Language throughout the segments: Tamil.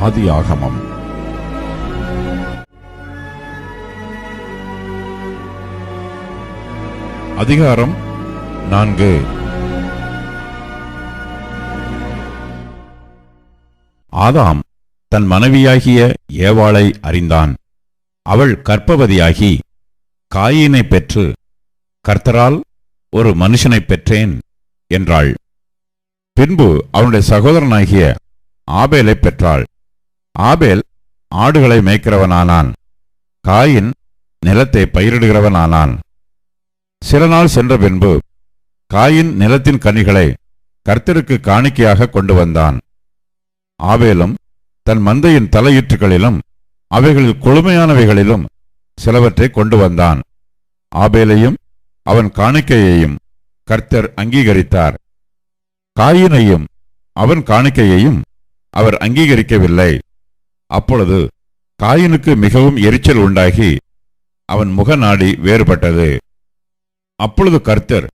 ஆதியாகமம். அதிகாரம் நான்கு. ஆதாம் தன் மனைவியாகிய ஏவாளை அறிந்தான். அவள் கற்பவதியாகி காயினை பெற்று கர்த்தரால் ஒரு மனுஷனைப் பெற்றேன் என்றாள். பின்பு அவனுடைய சகோதரனாகிய ஆபேலை பெற்றாள். ஆபேல் ஆடுகளை மேய்க்கிறவனானான். காயின் நிலத்தை பயிரிடுகிறவனானான். சில நாள் சென்ற பின்பு காயின் நிலத்தின் கனிகளை கர்த்தருக்கு காணிக்கையாக கொண்டு வந்தான். ஆவேலும் தன் மந்தையின் தலையீற்றுகளிலும் அவைகளில் கொழுமையானவைகளிலும் சிலவற்றை கொண்டு வந்தான். ஆபேலையும் அவன் காணிக்கையையும் கர்த்தர் அங்கீகரித்தார். காயினையும் அவன் காணிக்கையையும் அவர் அங்கீகரிக்கவில்லை. அப்பொழுது காயினுக்கு மிகவும் எரிச்சல் உண்டாகி அவன் முகநாடி வேறுபட்டது. அப்பொழுது கர்த்தர்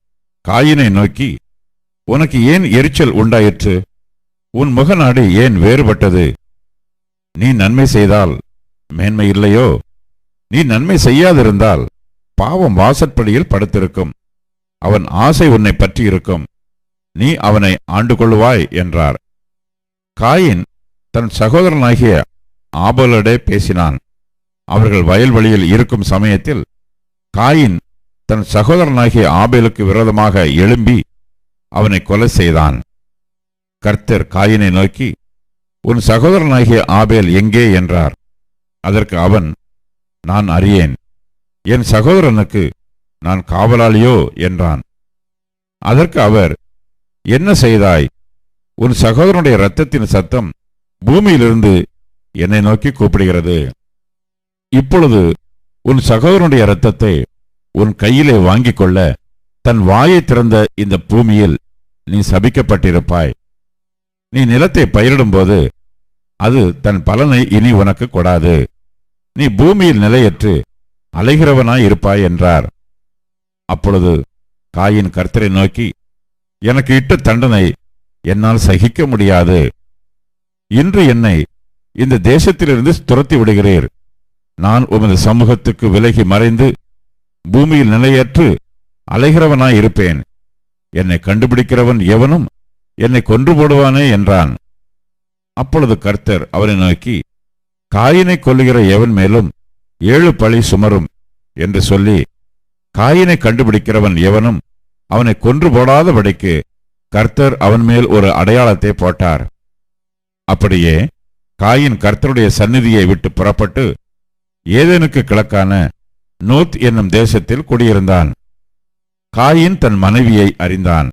காயினை நோக்கி உனக்கு ஏன் எரிச்சல் உண்டாயிற்று? உன் முகநாடி ஏன் வேறுபட்டது? நீ நன்மை செய்தால் மேன்மை இல்லையோ? நீ நன்மை செய்யாதிருந்தால் பாவம் வாசற்படியில் படுத்திருக்கும். அவன் ஆசை உன்னை பற்றி இருக்கும். நீ அவனை ஆண்டு கொள்ளுவாய் என்றார். காயின் தன் சகோதரனாகிய ஆபலோடே பேசினான். அவர்கள் வயல்வெளியில் இருக்கும் சமயத்தில் காயின் தன் சகோதரனாகிய ஆபேலுக்கு விரோதமாக எழும்பி அவனை கொலை செய்தான். கர்த்தர் காயினை நோக்கி உன் சகோதரனாகிய ஆபேல் எங்கே? என்றார். அதற்கு அவன் நான் அறியேன். என் சகோதரனுக்கு நான் காவலாளியோ? என்றான். அதற்கு அவர் என்ன செய்தாய்? உன் சகோதரனுடைய இரத்தத்தின் சத்தம் பூமியிலிருந்து என்னை நோக்கி கூப்பிடுகிறது. இப்பொழுது உன் சகோதரனுடைய இரத்தத்தை உன் கையிலே வாங்கிக் கொள்ள தன் வாயை திறந்த இந்த பூமியில் நீ சபிக்கப்பட்டிருப்பாய். நீ நிலத்தை பயிரிடும்போது அது தன் பலனை இனி உனக்கு கொடாது. நீ பூமியில் நிலையற்று அலைகிறவனாய் இருப்பாய் என்றார். அப்பொழுது காயின் கர்த்தரை நோக்கி எனக்கு இட்ட தண்டனை என்னால் சகிக்க முடியாது. இன்று என்னை இந்த தேசத்திலிருந்து துரத்தி விடுகிறீர். நான் உமது சமூகத்துக்கு விலகி மறைந்து பூமியில் நிலையற்று அலைகிறவனாய் இருப்பேன். என்னை கண்டுபிடிக்கிறவன் எவனும் என்னை கொன்று போடுவானே என்றான். அப்பொழுது கர்த்தர் அவனை நோக்கி காயினை கொல்லுகிற எவன் மேலும் ஏழு பழி சுமரும்? என்று சொல்லி காயினை கண்டுபிடிக்கிறவன் எவனும் அவனை கொன்று போடாதபடிக்கு கர்த்தர் அவன் மேல் ஒரு அடையாளத்தை போட்டார். அப்படியே காயின் கர்த்தருடைய சந்நிதியை விட்டு புறப்பட்டு ஏதேனுக்கு கிழக்கான நோத் என்னும் தேசத்தில் குடியிருந்தான். காயின் தன் மனைவியை அறிந்தான்.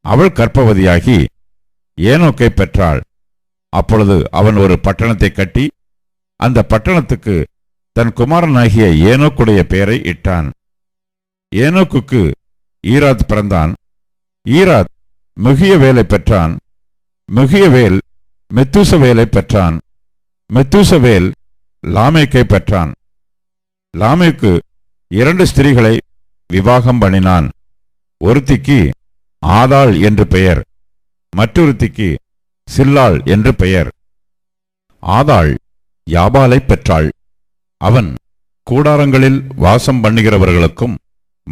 அவள் கற்பவதியாகி ஏனோக்கை பெற்றாள். அப்பொழுது அவன் ஒரு பட்டணத்தை கட்டி அந்த பட்டணத்துக்கு தன் குமாரனாகிய ஏனோக்குடைய பெயரை இட்டான். ஏனோக்குக்கு ஈராத் பிறந்தான். ஈராத் முகியவேலை பெற்றான். முகியவேல் மெத்தூசவேலை பெற்றான். மெத்தூசவேல் லாமேக்கை பெற்றான். லாமேக்கு இரண்டு ஸ்திரீகளை விவாகம் பண்ணினான். ஒருத்திக்கு ஆதாள் என்று பெயர் மற்றொருத்திக்கு சில்லாள் என்று பெயர். ஆதாள் யாபாலைப் பெற்றாள். அவன் கூடாரங்களில் வாசம் பண்ணுகிறவர்களுக்கும்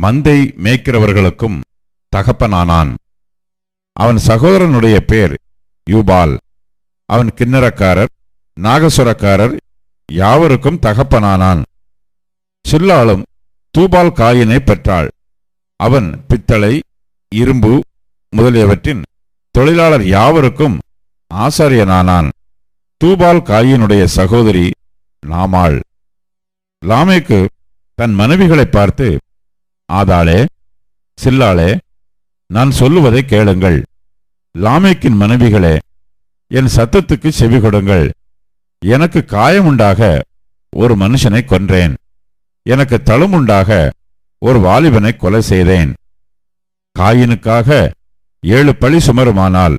மந்தை மேய்க்கிறவர்களுக்கும் தகப்பனானான். அவன் சகோதரனுடைய பேர் யூபால். அவன் கிண்ணறக்காரர் நாகசுரக்காரர் யாவருக்கும் தகப்பனானான். சில்லாளும் தூபால் காயினை பெற்றாள். அவன் பித்தளை இரும்பு முதலியவற்றின் தொழிலாளர் யாவருக்கும் ஆசாரியனானான். தூபால் காயினுடைய சகோதரி நாமாள். லாமேக்கு தன் மனைவிகளை பார்த்து ஆதாளே சில்லாளே நான் சொல்லுவதை கேளுங்கள். லாமேக்கின் மனைவிகளே என் சத்தத்துக்கு செவி கொடுங்கள். எனக்கு காயமுண்டாக ஒரு மனுஷனை கொன்றேன். எனக்கு தழுமுண்டாக ஒரு வாலிபனை கொலை செய்தேன். காயினுக்காக ஏழு பழி சுமருமானால்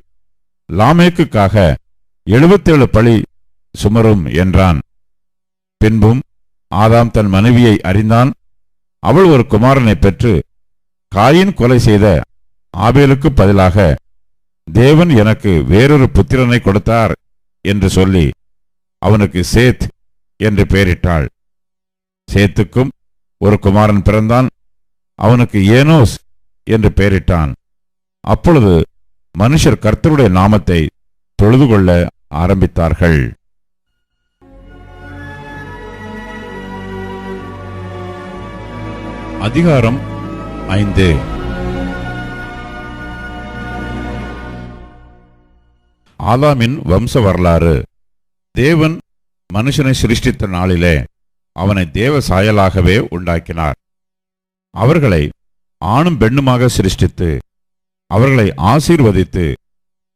லாமேக்குக்காக எழுபத்தேழு பழி சுமரும் என்றான். பின்பும் ஆதாம் தன் மனைவியை அறிந்தான். அவள் ஒரு குமாரனை பெற்று காயின் கொலை செய்த ஆபேலுக்கு பதிலாக தேவன் எனக்கு வேறொரு புத்திரனை கொடுத்தார் என்று சொல்லி அவனுக்கு சேத் என்று பெயரிட்டாள். சேத்துக்கும் ஒரு குமாரன் பிறந்தான். அவனுக்கு ஏனோஸ் என்று பெயரிட்டான். அப்பொழுது மனுஷர் கர்த்தருடைய நாமத்தை தொழுது கொள்ள ஆரம்பித்தார்கள். அதிகாரம் ஐந்து. ஆதாமின் வம்ச வரலாறு. தேவன் மனுஷனை சிருஷ்டித்த நாளிலே அவனை தேவ சாயலாகவே உண்டாக்கினார். அவர்களை ஆணும் பெண்ணுமாக சிருஷ்டித்து அவர்களை ஆசீர்வதித்து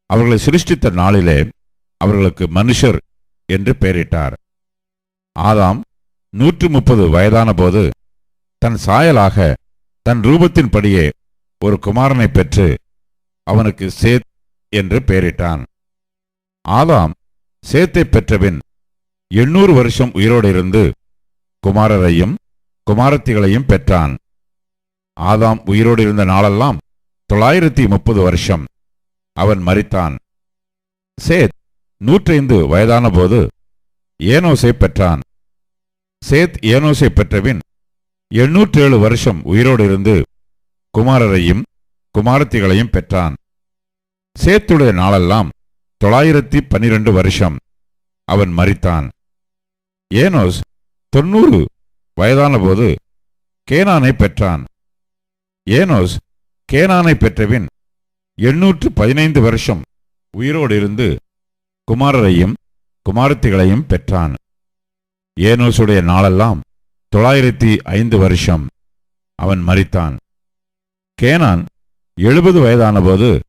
அவர்களை சிருஷ்டித்த நாளிலே அவர்களுக்கு மனுஷர் என்று பெயரிட்டார். ஆதாம் நூற்று முப்பது வயதான போது தன் சாயலாக தன் ரூபத்தின்படியே ஒரு குமாரனை பெற்று அவனுக்கு சேத் என்று பெயரிட்டான். ஆதாம் சேத்தை பெற்றபின் எண்ணூறு வருஷம் உயிரோடு இருந்து குமாரரையும் குமாரத்திகளையும் பெற்றான். ஆதாம் உயிரோடு இருந்த நாளெல்லாம் தொள்ளாயிரத்தி முப்பது வருஷம் அவன் மறித்தான் சேத் நூற்றைந்து வயதான போது ஏனோசை பெற்றான். சேத் ஏனோசை பெற்றபின் எண்ணூற்றேழு வருஷம் உயிரோடு இருந்து குமாரரையும் குமாரத்திகளையும் பெற்றான். சேத்துடைய நாளெல்லாம் தொள்ளாயிரத்தி பன்னிரண்டு வருஷம் அவன் மறித்தான் ஏனோஸ் தொன்னூறு வயதான போது கேனானை பெற்றான். ஏனோஸ் கேனானை பெற்றபின் எண்ணூற்று பதினைந்து வருஷம் உயிரோடு இருந்து குமாரரையும் குமாரத்திகளையும் பெற்றான். ஏனோசுடைய நாளெல்லாம் தொள்ளாயிரத்தி ஐந்து வருஷம் அவன் மறித்தான் கேனான் எழுபது வயதானபோது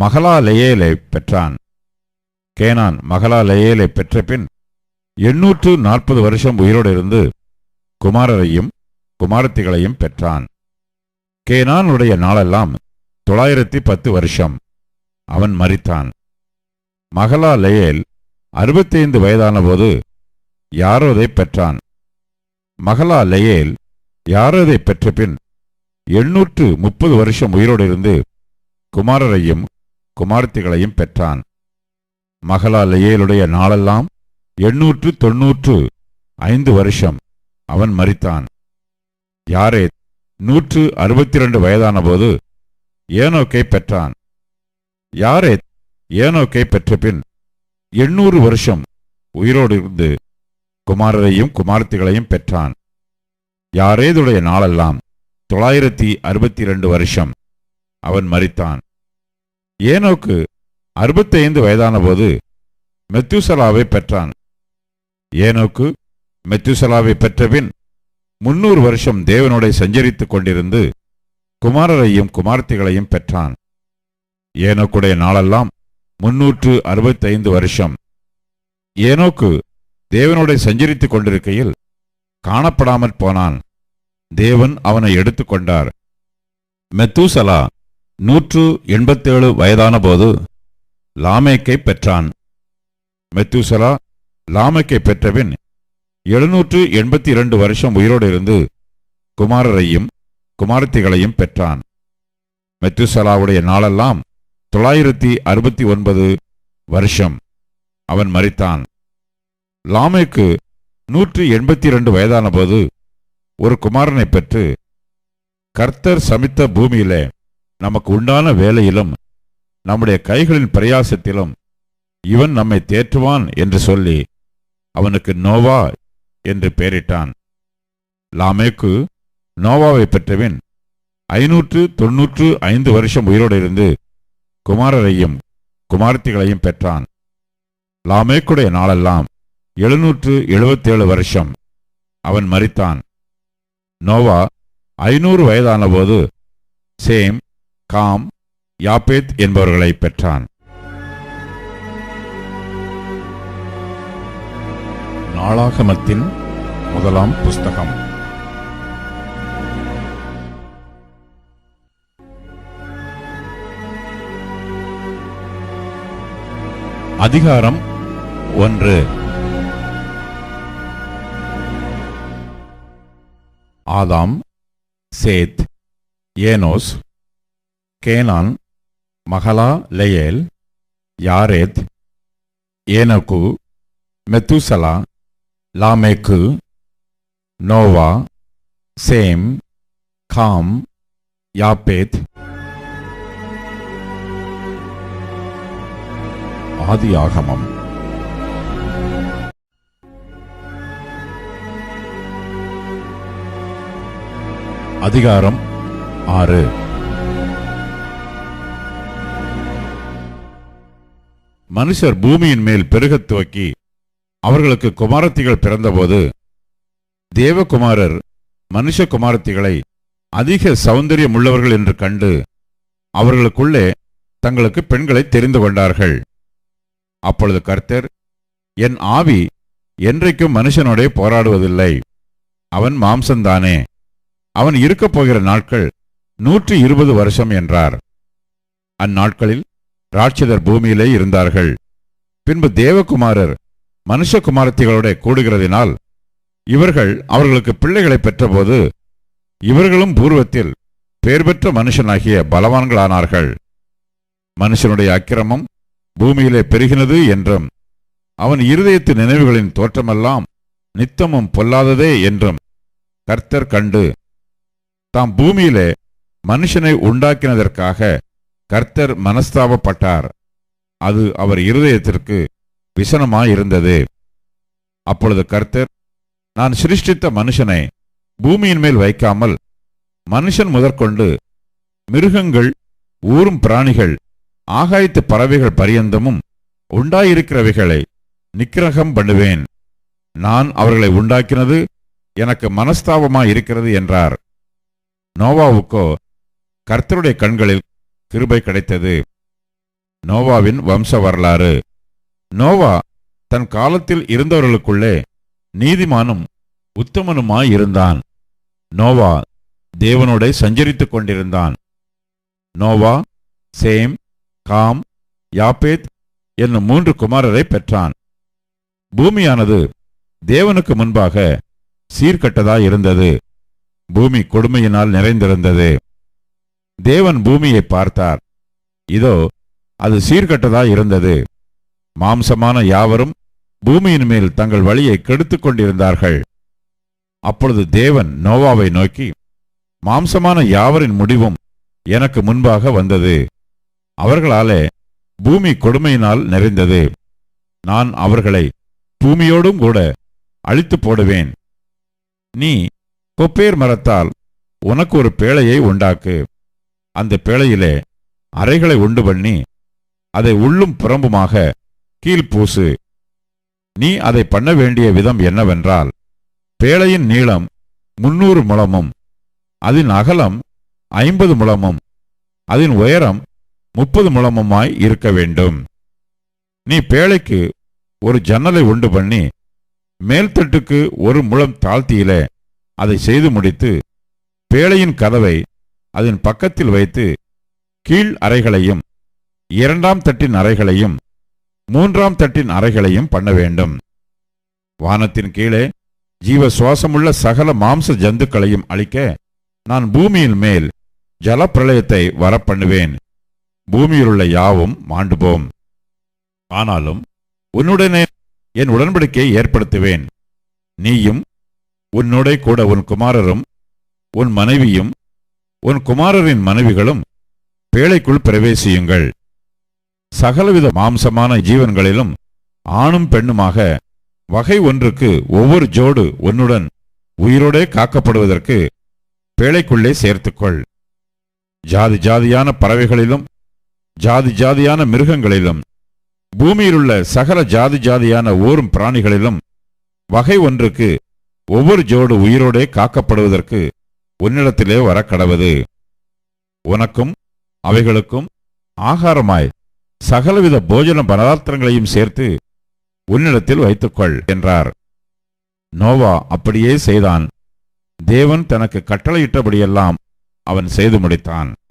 மகளா லெயேலை பெற்றான். கேனான் மகளா லெயேலை பெற்றபின் எண்ணூற்று நாற்பது வருஷம் உயிரோடு இருந்து குமாரரையும் குமாரத்திகளையும் பெற்றான். கேனானுடைய நாளெல்லாம் தொள்ளாயிரத்தி பத்து வருஷம். அவன் மறித்தான் மகளா லயேல் அறுபத்தைந்து வயதானபோது யாரோதை பெற்றான்? மகளா லயேல் யாரோதை பெற்றபின் எண்ணூற்று முப்பது வருஷம் உயிரோடு இருந்து குமாரரையும் குமாரத்திகளையும் பெற்றான். மகளாலையேலுடைய நாளெல்லாம் எண்ணூற்று தொன்னூற்று ஐந்து வருஷம் அவன் மறித்தான் யாரேத் நூற்று அறுபத்தி ரெண்டு வயதானபோது ஏனோக்கை பெற்றான். யாரேத் ஏனோக்கை பெற்றபின் எண்ணூறு வருஷம் உயிரோடு இருந்து குமாரரையும் குமார்த்திகளையும் பெற்றான். யாரேதுடைய நாளெல்லாம் தொள்ளாயிரத்தி அறுபத்தி ரெண்டு வருஷம் அவன் மறித்தான் ஏனோக்கு அறுபத்தைந்து வயதானபோது மெத்துசலாவை பெற்றான். ஏனோக்கு மெத்துசலாவை பெற்றபின் முன்னூறு வருஷம் தேவனோட சஞ்சரித்துக் கொண்டிருந்து குமாரரையும் குமார்த்திகளையும் பெற்றான். ஏனோக்குடைய நாளெல்லாம் முன்னூற்று அறுபத்தைந்து வருஷம். ஏனோக்கு தேவனோட சஞ்சரித்துக் கொண்டிருக்கையில் காணப்படாமற் போனான். தேவன் அவனை எடுத்துக்கொண்டார் மெத்தூசலா நூற்று எண்பத்தேழு வயதான போது லாமேக்கை பெற்றான். மெத்தூசலா லாமேக்கை பெற்றபின் எழுநூற்று எண்பத்தி இரண்டு வருஷம் உயிரோடு இருந்து குமாரரையும் குமாரத்திகளையும் பெற்றான். மெத்துசலாவுடைய நாளெல்லாம் தொள்ளாயிரத்தி அறுபத்தி ஒன்பது வருஷம் அவன் மறித்தான் லாமேக்கு நூற்று எண்பத்தி இரண்டு வயதான போது ஒரு குமாரனை பெற்று கர்த்தர் சமித்த பூமியிலே நமக்கு உண்டான வேலையிலும் நம்முடைய கைகளின் பிரயாசத்திலும் இவன் நம்மை தேற்றுவான் என்று சொல்லி அவனுக்கு நோவா என்று பெயரிட்டான். லாமேக்கு நோவாவை பெற்றவன் ஐநூற்று தொன்னூற்று ஐந்து வருஷம் உயிரோடு இருந்து குமாரரையும் குமார்த்திகளையும் பெற்றான். லாமேக்குடைய நாளெல்லாம் எழுநூற்று எழுபத்தேழு வருஷம் அவன் மறித்தான் நோவா ஐநூறு வயதானபோது சேம் காம் யாப்பேத் என்பவர்களை பெற்றான். நாளாகமத்தின் முதலாம் புஸ்தகம். அதிகாரம் ஒன்று. ஆதாம் Seth Enosh Kenan Mahalalel Jared Enoch Methuselah Lamech Noah Shem Ham Japheth. ஆதியாகமம் அதிகாரம் ஆறு. மனுஷர் பூமியின் மேல் பெருகத் துவக்கி அவர்களுக்கு குமாரத்திகள் பிறந்தபோது தேவகுமாரர் மனுஷ குமாரத்திகளை அதிக சௌந்தரியம் உள்ளவர்கள் என்று கண்டு அவர்களுக்குள்ளே தங்களுக்கு பெண்களை தெரிந்து கொண்டார்கள். அப்பொழுது கர்த்தர் என் ஆவி என்றைக்கும் மனுஷனோடே போராடுவதில்லை. அவன் மாம்சந்தானே. அவன் இருக்கப் போகிற நாட்கள் நூற்றி இருபது வருஷம் என்றார். அந்நாட்களில் ராட்சதர் பூமியிலே இருந்தார்கள். பின்பு தேவகுமாரர் மனுஷகுமாரத்திகளோட கூடுகிறதினால் இவர்கள் அவர்களுக்கு பிள்ளைகளை பெற்றபோது இவர்களும் பூர்வத்தில் பேர் பெற்ற மனுஷனாகிய பலவான்களானார்கள். மனுஷனுடைய அக்கிரமம் பூமியிலே பெருகினது என்றும் அவன் இருதயத்து நினைவுகளின் தோற்றமெல்லாம் நித்தமும் பொல்லாததே என்றும் கர்த்தர் கண்டு தாம் பூமியிலே மனுஷனை உண்டாக்கினதற்காக கர்த்தர் மனஸ்தாபப்பட்டார். அது அவர் இருதயத்திற்கு விசனமாயிருந்தது. அப்பொழுது கர்த்தர் நான் சிருஷ்டித்த மனுஷனை பூமியின் மேல் வைக்காமல் மனுஷன் முதற்கொண்டு மிருகங்கள் ஊரும் பிராணிகள் ஆகாயத்து பறவைகள் பரியந்தமும் உண்டாயிருக்கிறவைகளை நிக்கிரகம் பண்ணுவேன். நான் அவர்களை உண்டாக்கினது எனக்கு மனஸ்தாபமாயிருக்கிறது என்றார். நோவாவுக்கோ கர்த்தருடைய கண்களில் கிருபை கிடைத்தது. நோவாவின் வம்ச வரலாறு. நோவா தன் காலத்தில் இருந்தவர்களுக்குள்ளே நீதிமானும் உத்தமனுமாயிருந்தான் நோவா தேவனோட சஞ்சரித்துக் கொண்டிருந்தான். நோவா சேம் காம் யாப்பேத் என்னும் மூன்று குமாரரை பெற்றான். பூமியானது தேவனுக்கு முன்பாக சீர்கட்டதாயிருந்தது பூமி கொடுமையினால் நிறைந்திருந்தது. தேவன் பூமியை பார்த்தார். இதோ அது சீர்கட்டதா இருந்தது. மாம்சமான யாவரும் பூமியின் மேல் தங்கள் வழியை கெடுத்துக் கொண்டிருந்தார்கள். அப்பொழுது தேவன் நோவாவை நோக்கி மாம்சமான யாவரின் முடிவும் எனக்கு முன்பாக வந்தது. அவர்களாலே பூமி கொடுமையினால் நிறைந்தது. நான் அவர்களை பூமியோடும் கூட அழித்து போடுவேன். நீ கொப்பேர் மரத்தால் உனக்கு ஒரு பேழையை உண்டாக்கு. அந்த பேழையிலே அறைகளை உண்டு பண்ணி அதை உள்ளும் புறம்புமாக கீழ்பூசு நீ அதை பண்ண வேண்டிய விதம் என்னவென்றால் பேழையின் நீளம் முன்னூறு முழமும் அதன் அகலம் ஐம்பது முழமும் அதன் உயரம் முப்பது முழமுமாய் இருக்க வேண்டும். நீ பேழைக்கு ஒரு ஜன்னலை உண்டு பண்ணி மேல்தட்டுக்கு ஒரு முழம் தாழ்த்தியிலே அதை செய்து முடித்து பேழையின் கதவை அதன் பக்கத்தில் வைத்து கீழ் அறைகளையும் இரண்டாம் தட்டின் அறைகளையும் மூன்றாம் தட்டின் அறைகளையும் பண்ண வேண்டும். வானத்தின் கீழே ஜீவ சுவாசமுள்ள சகல மாம்ச ஜந்துக்களையும் அழிக்க நான் பூமியின் மேல் ஜலப்பிரளயத்தை வரப்பண்ணுவேன். பூமியிலுள்ள யாவும் மாண்டுபோம். ஆனாலும் உன்னுடனே என் உடன்படிக்கையை ஏற்படுத்துவேன். நீயும் உன்னோட கூட உன் குமாரரும் உன் மனைவியும் உன் குமாரரின் மனைவிகளும் பேழைக்குள் பிரவேசியுங்கள். சகலவித மாம்சமான ஜீவன்களிலும் ஆணும் பெண்ணுமாக வகை ஒன்றுக்கு ஒவ்வொரு ஜோடு உன்னுடன் உயிரோடே காக்கப்படுவதற்கு பேழைக்குள்ளே சேர்த்துக்கொள். ஜாதி ஜாதியான பறவைகளிலும் ஜாதி ஜாதியான மிருகங்களிலும் பூமியிலுள்ள சகல ஜாதி ஜாதியான ஊரும் பிராணிகளிலும் வகை ஒன்றுக்கு ஒவ்வொரு ஜோடு உயிரோடே காக்கப்படுவதற்கு உன்னிடத்திலே வர உனக்கும் அவைகளுக்கும் ஆகாரமாய் சகலவித போஜன பதார்த்தங்களையும் சேர்த்து உன்னிடத்தில் வைத்துக்கொள் என்றார். நோவா அப்படியே செய்தான். தேவன் தனக்கு கட்டளையிட்டபடியெல்லாம் அவன் செய்து முடித்தான்.